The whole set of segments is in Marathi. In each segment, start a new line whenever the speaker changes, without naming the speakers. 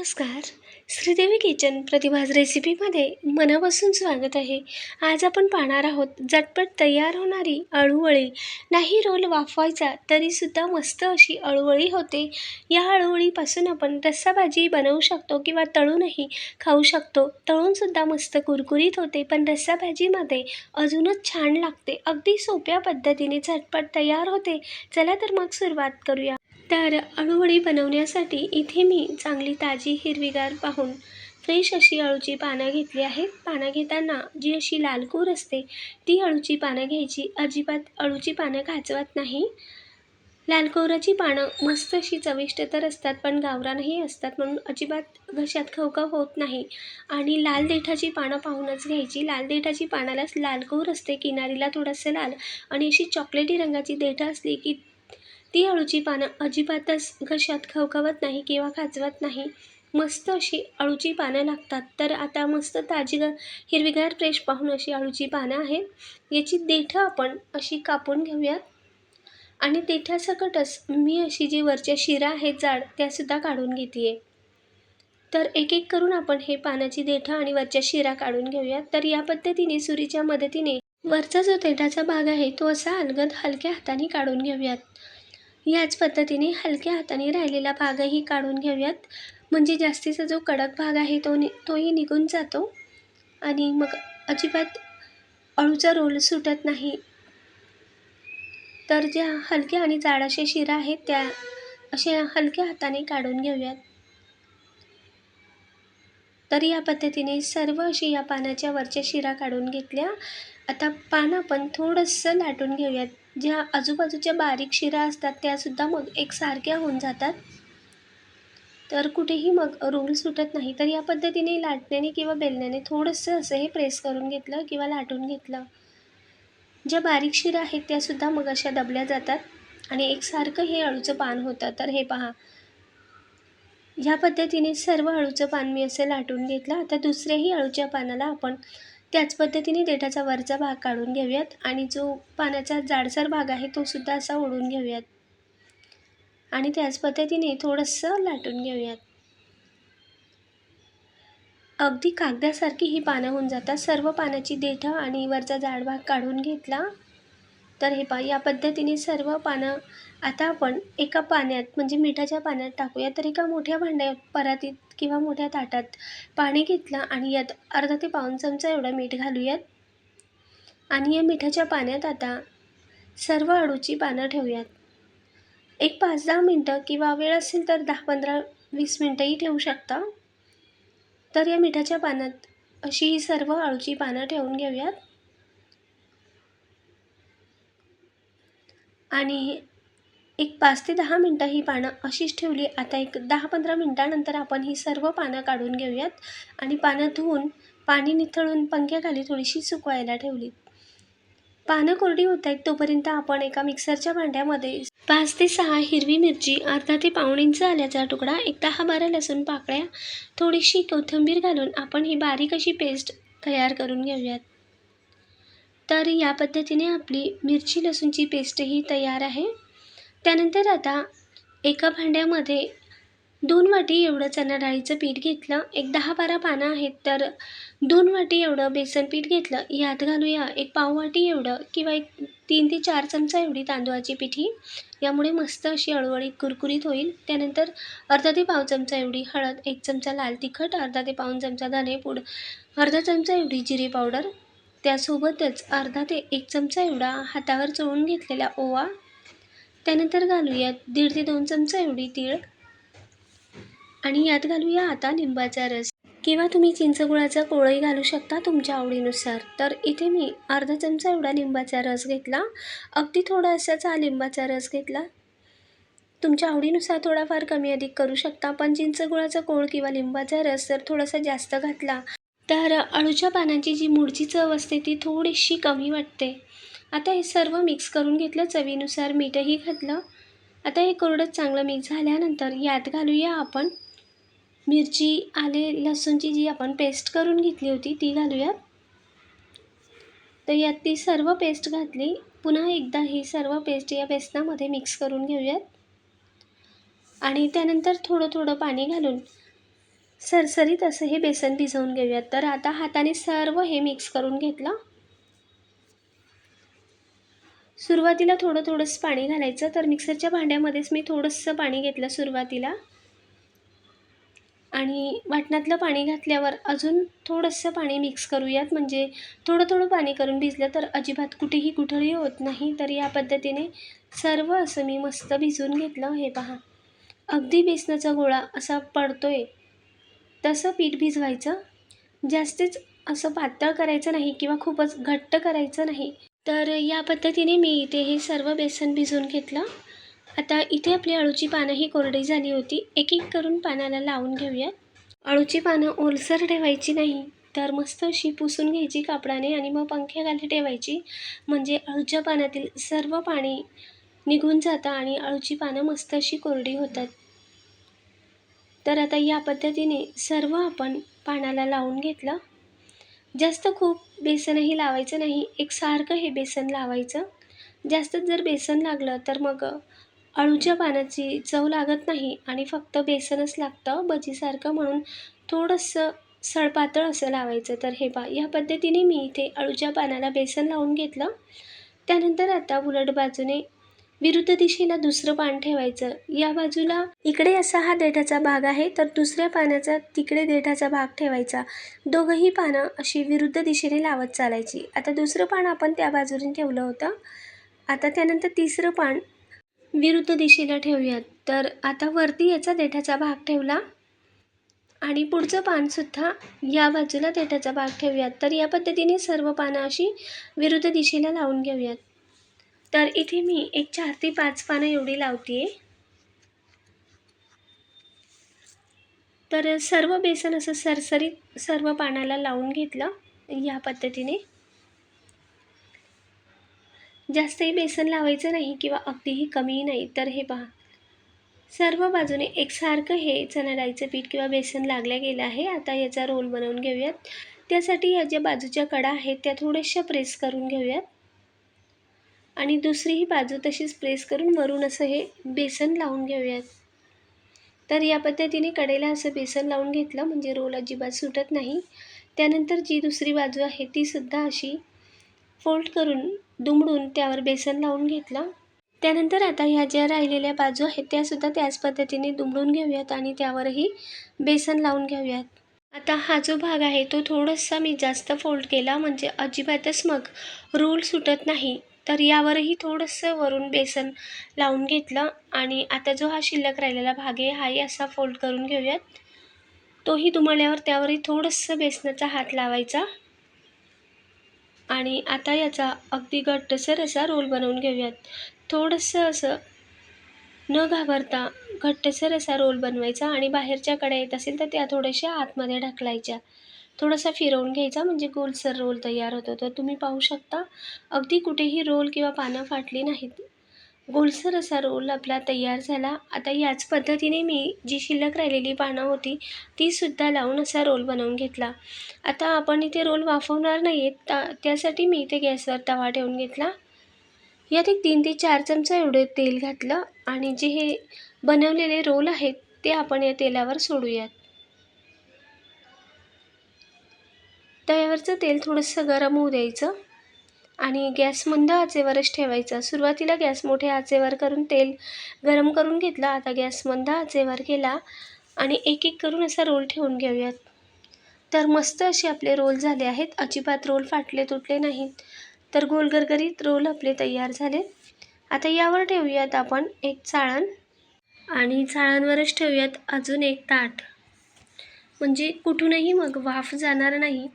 नमस्कार. श्रीदेवी किचन प्रतिभाज रेसिपीमध्ये मनापासून स्वागत आहे. आज आपण पाहणार आहोत झटपट तयार होणारी अळूवळी. नाही रोल वाफवायचा तरीसुद्धा मस्त अशी अळूवळी होते. या अळूवळीपासून आपण रस्सा भाजी बनवू शकतो किंवा तळूनही खाऊ शकतो. तळूनसुद्धा मस्त कुरकुरीत होते पण रस्सा भाजीमध्ये अजूनच छान लागते. अगदी सोप्या पद्धतीने झटपट तयार होते. चला तर मग सुरुवात करूया. तर अळूवडी बनवण्यासाठी इथे मी चांगली ताजी हिरवीगार पाहून फ्रेश अशी अळूची पानं घेतली आहेत. पानं घेताना जी अशी लालकूर असते ती अळूची पानं घ्यायची. अजिबात अळूची पानं घाचवत नाही. लालकोराची पानं मस्त अशी चविष्ट तर असतात पण गावरानही असतात म्हणून अजिबात घशात खवखव होत नाही. आणि लाल देठाची पानं पाहूनच घ्यायची. लाल देठाची पानालाच लालकोर असते किनारीला थोडंसं लाल आणि अशी चॉकलेटी रंगाची देठं असली की ती अळूची पानं अजिबातच घशात खवखवत नाही किंवा खाजवत नाही. मस्त अशी अळूची पानं लागतात. तर आता मस्त ताजी ग हिरवीगार फ्रेश पाहून अशी अळूची पानं आहेत. याची देठं आपण अशी कापून घेऊयात आणि देठासकटच मी अशी जी वरच्या शिरा आहेत जाड त्यासुद्धा काढून घेते आहे तर एक एक करून आपण हे पानाची देठं आणि वरच्या शिरा काढून घेऊयात तर या पद्धतीने सुरीच्या मदतीने वरचा जो देठाचा भाग आहे तो असा अलगद हलक्या हाताने काढून घेऊयात. याच पद्धतीने हलक्या हाताने राहिलेला भागही काढून घेऊयात. म्हणजे जास्तीचा जो कडक भाग आहे तो नि तोही निघून जातो. आणि मग अजिबात अळूचा रोल सुटत नाही. तर ज्या हलक्या आणि जाड अशा शिरा आहेत त्या अशा हलक्या हाताने काढून घेऊयात. तर या पद्धतीने सर्व अशी या पानाच्या वरच्या शिरा काढून घेतल्या. आता पान आपण थोडंसं लाटून घेऊयात. ज्या आजूबाजूच्या बारीक शिरा असतात त्यासुद्धा मग एकसारख्या होऊन जातात. तर कुठेही मग रोल सुटत नाही. तर या पद्धतीने लाटण्याने किंवा बेलण्याने थोडंसं असं हे प्रेस करून घेतलं किंवा लाटून घेतलं. ज्या बारीक शिरा आहेत त्यासुद्धा मग अशा दबल्या जातात आणि एकसारखं हे अळूचं पान होतं. तर हे पहा. ह्या पद्धतीने सर्व अळूचं पान मी असं लाटून घेतलं. आता दुसऱ्याही अळूच्या पानाला आपण त्याच पद्धतीने देठाचा वरचा भाग काढून घेऊयात आणि जो पानाचा जाडसर भाग आहे तो सुद्धा असा ओढून घेऊयात. आणि त्याच पद्धतीने थोडंसं लाटून घेऊयात. अगदी कागदासारखी ही पानं होऊन जातात. सर्व पानाची देठं आणि वरचा जाड भाग काढून घेतला तर हे पहा या पद्धतीने सर्व पानं आता आपण एका पाण्यात म्हणजे मिठाच्या पाण्यात टाकूया. तर एका मोठ्या भांड्यात परातीत किंवा मोठ्या ताटात पाणी घेतलं आणि यात अर्धा ते पाऊण चमचा एवढं मीठ घालूयात. आणि या मिठाच्या पाण्यात आता सर्व अळूची पानं ठेवूयात. एक पाच दहा मिनटं किंवा वेळ असेल तर दहा पंधरा वीस मिनटंही ठेवू शकता. तर या मिठाच्या पाण्यात अशी ही सर्व अळूची पानं ठेवून घेऊयात. आणि एक पाच ते दहा मिनटं ही पानं अशीच ठेवली. आता एक दहा पंधरा मिनटानंतर आपण ही सर्व पानं काढून घेऊयात. आणि पानं धुवून पाणी निथळून पंख्याखाली थोडीशी सुकवायला ठेवली पानं कोरडी होत आहेत तोपर्यंत आपण एका मिक्सरच्या भांड्यामध्ये पाच ते सहा हिरवी मिरची अर्धा ते पाऊण इंच आल्याचा तुकडा एक दहा बारा लसूण पाकळ्या थोडीशी कोथिंबीर घालून आपण ही बारीक अशी पेस्ट तयार करून घेऊयात. तर या पद्धतीने आपली मिरची लसूणची पेस्टही तयार आहे. त्यानंतर आता एका भांड्यामध्ये दोन वाटी एवढं चणा डाळीचं पीठ घेतलं. एक दहा बारा पानं आहेत तर दोन वाटी एवढं बेसन पीठ घेतलं. यात घालूया एक पाव वाटी एवढं किंवा एक तीन ते चार चमचा एवढी तांदूळाची पिठी. यामुळे मस्त अशी अळवळीत कुरकुरीत होईल. त्यानंतर अर्धा ते पाव चमचा एवढी हळद एक चमचा लाल तिखट अर्धा ते पाऊन चमचा धनेपूड अर्धा चमचा एवढी जिरे पावडर त्यासोबतच अर्धा ते एक चमचा एवढा हातावर चोळून घेतलेला ओवा. त्यानंतर घालूयात दीड ते दोन चमचा एवढी तीळ. आणि यात घालूया आता लिंबाचा रस. किंवा तुम्ही चिंचगुळाचा कोळही घालू शकता तुमच्या आवडीनुसार. तर इथे मी अर्धा चमचा एवढा लिंबाचा रस घेतला. अगदी थोडा असाचा लिंबाचा रस घेतला. तुमच्या आवडीनुसार थोडाफार कमी अधिक करू शकता. पण चिंचगुळाचा कोळ किंवा लिंबाचा रस जर थोडासा जास्त घातला तर अळूच्या पानाची जी मूळची चव असते ती थोडीशी कमी वाटते. आता हे सर्व मिक्स करून घेतलं चवीनुसार मीठही घातलं. आता हे कोरडं चांगलं मिक्स झाल्यानंतर यात घालूया आपण मिरची आले लसूणची जी आपण पेस्ट करून घेतली होती ती घालूयात तर यात ती सर्व पेस्ट घातली. पुन्हा एकदा ही सर्व पेस्ट या बेसनामध्ये मिक्स करून घेऊयात. आणि त्यानंतर थोडं थोडं पाणी घालून सरसरीत असं हे बेसन भिजवून घेऊयात. तर आता हाताने सर्व हे मिक्स करून घेतलं. सुरुवातीला थोडं थोडंसं पाणी घालायचं. तर मिक्सरच्या भांड्यामध्येच मी थोडंसं पाणी घेतलं सुरुवातीला. आणि वाटणातलं पाणी घातल्यावर अजून थोडंसं पाणी मिक्स करूयात. म्हणजे थोडं थोडं पाणी करून भिजलं तर अजिबात कुठेही कुठंही होत नाही. तर या पद्धतीने सर्व असं मी मस्त भिजवून घेतलं. हे पहा. अगदी बेसनाचा गोळा असा पडतो आहे तसं पीठ भिजवायचं. जास्तीच असं पातळ करायचं नाही किंवा खूपच घट्ट करायचं नाही. तर या पद्धतीने मी इथे हे सर्व बेसन भिजवून घेतलं. आता इथे आपली अळूची पानं ही कोरडी झाली होती. एक एक करून पानाला लावून घेऊया अळूची पानं ओलसर ठेवायची नाही तर मस्त अशी पुसून घ्यायची कापडाने आणि मग पंख्याखाली ठेवायची. म्हणजे अळूच्या पानातील सर्व पाणी निघून जातं आणि अळूची पानं मस्त अशी कोरडी होतात. तर आता या पद्धतीने सर्व आपण पानाला लावून घेतलं. जास्त खूप बेसनही लावायचं नाही एकसारखं हे बेसन लावायचं. जास्त जर बेसन लागलं तर मग अळूच्या पानाची चव लागत नाही आणि फक्त बेसनच लागतं भजीसारखं म्हणून थोडंसं सळपातळ असं लावायचं. तर हे पा या पद्धतीने मी इथे अळूच्या पानाला बेसन लावून घेतलं. त्यानंतर आता उलट बाजूने विरुद्ध दिशेला दुसरं पान ठेवायचं. या बाजूला इकडे असा हा देठाचा भाग आहे तर दुसऱ्या पानाचा तिकडे देठाचा भाग ठेवायचा. दोघंही पानं अशी विरुद्ध दिशेने लावत चालायची. आता दुसरं पान आपण त्या बाजूने ठेवलं होतं. आता त्यानंतर तिसरं पान विरुद्ध दिशेला ठेवूयात. तर आता वरती याचा देठाचा भाग ठेवला. आणि पुढचं पानसुद्धा या बाजूला देठाचा भाग ठेवूयात. तर या पद्धतीने सर्व पानं अशी विरुद्ध दिशेला लावून घेऊयात. तर इथे मी एक चार ते पाच पानं एवढी लावते तर सर्व बेसन असं सरसरीत सर्व पानाला लावून घेतलं या पद्धतीने. जास्तही बेसन लावायचं नाही किंवा अगदीही कमीही नाही तर हे पहा. सर्व बाजूने एकसारखं हे चणा डाळीचं पीठ किंवा बेसन लागलं गेलं आहे. आता याचा रोल बनवून घेऊयात. त्यासाठी या ज्या बाजूच्या कडा आहेत त्या थोड्याशा प्रेस करून घेऊयात. आणि दुसरीही बाजू तशीच प्रेस करून वरून असं हे बेसन लावून घेऊयात. तर या पद्धतीने कडेला असं बेसन लावून घेतलं म्हणजे रोल अजिबात सुटत नाही. त्यानंतर जी दुसरी बाजू आहे तीसुद्धा अशी फोल्ड करून दुमडून त्यावर बेसन लावून घेतलं. त्यानंतर आता ह्या ज्या राहिलेल्या बाजू आहेत त्यासुद्धा त्याच पद्धतीने दुमडून घेऊयात आणि त्यावरही बेसन लावून घेऊयात. आता हा जो भाग आहे तो थोडासा मी जास्त फोल्ड केला म्हणजे अजिबातच मग रोल सुटत नाही. तर यावरही थोडंसं वरून बेसन लावून घेतलं आणि आता जो हा शिल्लक राहिलेला भाग आहे हाही असा फोल्ड करून घेऊयात. तोही दुमळल्यावर त्यावरही थोडंसं बेसनाचा हात लावायचा. आणि आता याचा अगदी घट्टसर असा रोल बनवून घेऊयात. थोडंसं असं न घाबरता घट्टसर असा रोल बनवायचा आणि बाहेरच्या कड्या येत असेल तर त्या थोड्याशा आतमध्ये ढकलायच्या. थोडासा फिरवून घ्यायचा म्हणजे गोलसर रोल तयार होतो. तर तुम्ही पाहू शकता अगदी कुठेही रोल किंवा पानं फाटली नाहीत. गोलसर असा रोल आपला तयार झाला. आता याच पद्धतीने मी जी शिल्लक राहिलेली पानं होती तीसुद्धा लावून असा रोल बनवून घेतला. आता आपण इथे रोल वाफवणार नाही आहेत त्यासाठी मी इथे गॅसवर तवा ठेवून घेतला. यात एक तीन ते चार चमचा एवढे तेल घातलं आणि जे हे बनवलेले रोल आहेत ते आपण या तेलावर सोडूयात. तव्यावरचं तेल थोडंसं गरम होऊ द्यायचं आणि गॅस मंद आचेवरच ठेवायचा. सुरुवातीला गॅस मोठ्या आचेवर करून तेल गरम करून घेतलं आता गॅस मंद आचेवर केला आणि एक एक करून असा रोल ठेवून घेऊयात. तर मस्त असे आपले रोल झाले आहेत. अजिबात रोल फाटले तुटले नाहीत. तर गोलगरगरीत रोल आपले तयार झाले. आता यावर ठेवूयात आपण एक चाळण आणि चाळणवरच ठेवूयात अजून एक ताट. म्हणजे कुठूनही मग वाफ जाणार नाही.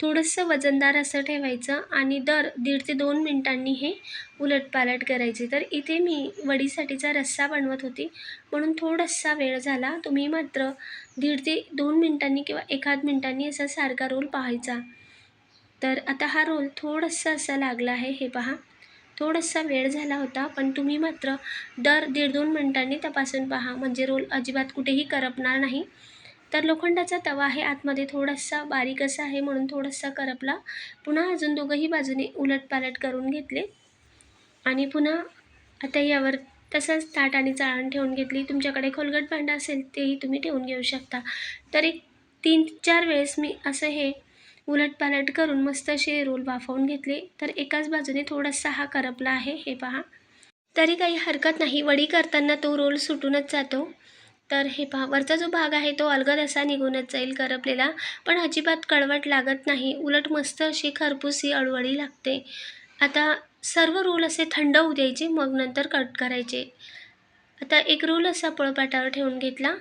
थोडंसं वजनदार असं ठेवायचं आणि दर दीड ते दोन मिनटांनी हे उलटपालट करायचे. तर इथे मी वडीसाठीचा रस्सा बनवत होती. म्हणून थोडासा वेळ झाला. तुम्ही मात्र दीड ते दोन मिनटांनी किंवा एखाद मिनटांनी असा सारखा रोल पाहायचा. तर आता हा रोल थोडासा असा लागला आहे. हे पहा. थोडासा वेळ झाला होता पण तुम्ही मात्र दर दीड दोन मिनटांनी तपासून पहा. म्हणजे रोल अजिबात कुठेही करपणार नाही. तर लोखंडाचा तवा आहे आतमध्ये थोडासा बारीक असा आहे म्हणून थोडासा करपला. पुन्हा अजून दोघंही बाजूने उलटपालट करून घेतले. आणि पुन्हा आता यावर तसंच ताट आणि चाळण ठेवून घेतली. तुमच्याकडे खोलगट भांडं असेल तेही तुम्ही ठेवून घेऊ शकता. तर एक तीन चार वेळेस मी असं हे उलटपालट करून मस्त असे रोल वाफवून घेतले. तर एकाच बाजूने थोडासा हा करपला आहे. हे पहा. तरी काही हरकत नाही. वडी करताना तो रोल सुटूनच जातो. तर हे पहा वरचा जो भाग आहे तो अलगद असा निघूनच जाईल करपलेला पण अजिबात कळवट लागत नाही. उलट मस्त अशी खरपूस ही अळवळी लागते. आता सर्व रोल असे थंड होऊ द्यायचे मग नंतर कट करायचे. आता एक रोल असा पळपाटावर ठेवून घेतला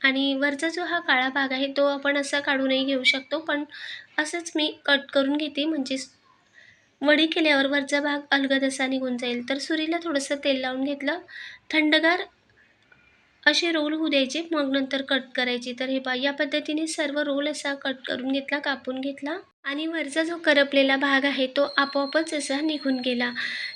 आणि वरचा जो हा काळा भाग आहे तो आपण असा काढूनही घेऊ शकतो पण असंच मी कट करून घेते. म्हणजे वडी केल्यावर वरचा भाग अलगद असा निघून जाईल. तर सुरीला थोडंसं तेल लावून घेतलं. थंडगार असे रोल होऊ द्यायचे. मग नंतर कट करायचे. तर हे पहा या पद्धतीने सर्व रोल असा कट करून घेतला कापून घेतला. आणि वरचा जो करपलेला भाग आहे तो आपोआपच असा निघून गेला.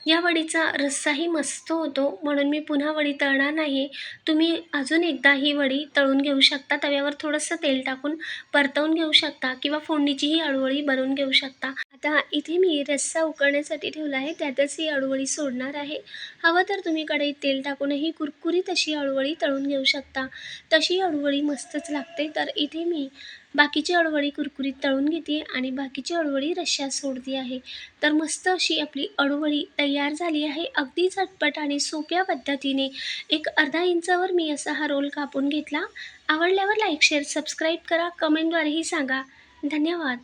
या वडीचा रस्साही मस्त होतो. म्हणून मी पुन्हा वडी तळणार नाही तुम्ही अजून एकदा ही वडी तळून घेऊ शकता. तव्यावर थोडंसं तेल टाकून परतवून घेऊ शकता किंवा फोडणीचीही अळवळी बनवून घेऊ शकता. आता इथे मी रस्सा उकळण्यासाठी ठेवला आहे. त्यातच ही अळवळी सोडणार आहे. हवं तर तुम्ही कढईत तेल टाकूनही कुरकुरीत अशी अळवळी तळून घेऊ शकता. तशी अळवळी मस्तच लागते. तर इथे मी बाकीची अळवळी कुरकुरीत तळून घेते आणि बाकीची अळवळी रश्श्यात सोडते आहे. तर मस्त अशी आपली अळवळी तयार झाली आहे. अगदी झटपट आणि सोप्या पद्धतीने एक अर्धा इंचावर मी असा हा रोल कापून घेतला. आवडल्यावर लाईक शेअर सबस्क्राईब करा. कमेंटद्वारेही सांगा. धन्यवाद.